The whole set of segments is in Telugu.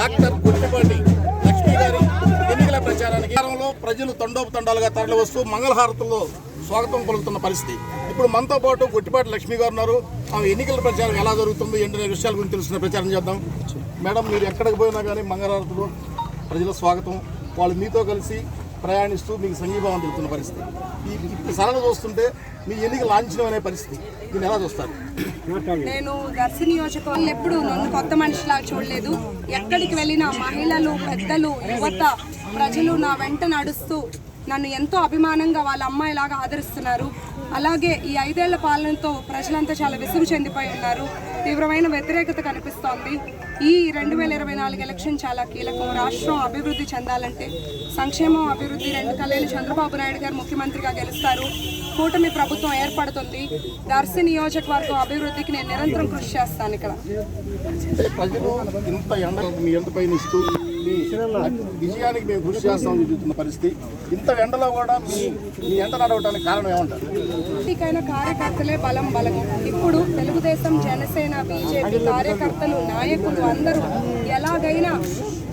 డాక్టర్ గుట్టిపాటి లక్ష్మి గారి ఎన్నికల ప్రచారానికి వారంలో ప్రజలు తండోపతండాలుగా తరలి వస్తూ మంగళహారతుల్లో స్వాగతం పలుకుతున్న పరిస్థితి. ఇప్పుడు మనతో పాటు గుట్టిపాటి లక్ష్మి గారు ఉన్నారు. ఆమె ఎన్నికల ప్రచారం ఎలా జరుగుతుందో? ఏంటనే విషయాల గురించి తెలుసుకున్న ప్రచారం చేద్దాం. మేడం మీరు ఎక్కడికి పోయినా కానీ మంగళహారతులు ప్రజల స్వాగతం. వాళ్ళు మీతో కలిసి ప్రయాణిస్తూ మీకు సంఘీభావం తెలుపుతున్న పరిస్థితి. ఈ సరళ చూస్తుంటే మీ ఎన్నిక లాంఛనం అనే పరిస్థితి. దీన్ని ఎలా చూస్తారు? నేను దర్శి నియోజకవర్గం ఎప్పుడు నన్ను కొత్త మనిషిలా చూడలేదు. ఎక్కడికి వెళ్ళినా మహిళలు పెద్దలు యువత ప్రజలు నా వెంట నడుస్తూ నన్ను ఎంతో అభిమానంగా వాళ్ళ అమ్మాయిలాగా ఆదరిస్తున్నారు. అలాగే ఈ ఐదేళ్ళ పాలనతో ప్రజలంతా చాలా విసుగు చెందిపోయి ఉన్నారు. తీవ్రమైన వ్యతిరేకత కనిపిస్తోంది. ఈ రెండు వేల ఇరవై నాలుగు ఎలక్షన్ చాలా కీలకం. రాష్ట్రం అభివృద్ధి చెందాలంటే సంక్షేమం అభివృద్ధి రెండు కళ్యాణి చంద్రబాబు నాయుడు గారు ముఖ్యమంత్రిగా గెలుస్తారు. కూటమి ప్రభుత్వం ఏర్పడుతుంది. దర్శి నియోజకవర్గం అభివృద్ధికి నేను నిరంతరం కృషి చేస్తాను ఇక్కడ. ఇంత విజయానికి మేము కృషి చేస్తామని చూస్తున్న పరిస్థితి. ఇంత ఎండలో కూడా మీ మీ ఎండ నడవడానికి కారణం ఏమంటారు? కార్యకర్తలే బలం బలం. ఇప్పుడు తెలుగుదేశం జనసేన బీజేపీ కార్యకర్తలు నాయకులు అందరూ ఎలాగైనా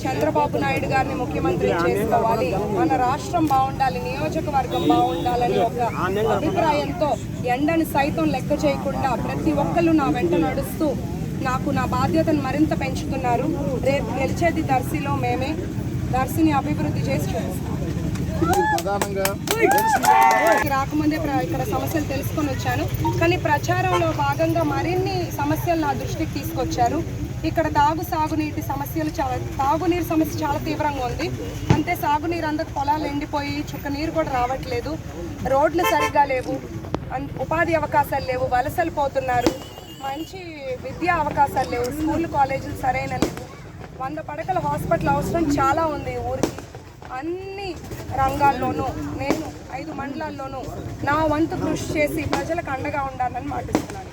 చంద్రబాబు నాయుడు గారిని ముఖ్యమంత్రి చేసుకోవాలి. మన రాష్ట్రం బాగుండాలి నియోజకవర్గం బాగుండాలని ఒక అభిప్రాయంతో ఎండని సైతం లెక్క చేయకుండా ప్రతి ఒక్కళ్ళు నా వెంట నడుస్తూ నాకు నా బాధ్యతను మరింత పెంచుతున్నారు. రేపు గెలిచేది దర్శిలో మేమే. దర్శిని అభివృద్ధి చేసి చూపిస్తాం రాకముందే ఇక్కడ సమస్యలు తెలుసుకొని వచ్చాను. కానీ ప్రచారంలో భాగంగా మరిన్ని సమస్యలు నా దృష్టికి తీసుకొచ్చారు. ఇక్కడ తాగు సాగునీటి సమస్యలు చాలా తాగునీరు సమస్య చాలా తీవ్రంగా ఉంది. అంతే సాగునీరు అందరికి పొలాలు ఎండిపోయి చుక్క నీరు కూడా రావట్లేదు. రోడ్లు సరిగ్గా లేవు. ఉపాధి అవకాశాలు లేవు. వలసలు పోతున్నారు. మంచి విద్యా అవకాశాలు లేవు. స్కూల్ కాలేజీలు సరైన లేవు. వంద పడకల హాస్పిటల్ అవసరం చాలా ఉంది ఊరికి. అన్ని రంగాల్లోనూ నేను ఐదు మండలాల్లోనూ నా వంతు కృషి చేసి ప్రజలకు అండగా ఉండాలని మాటిస్తున్నాను.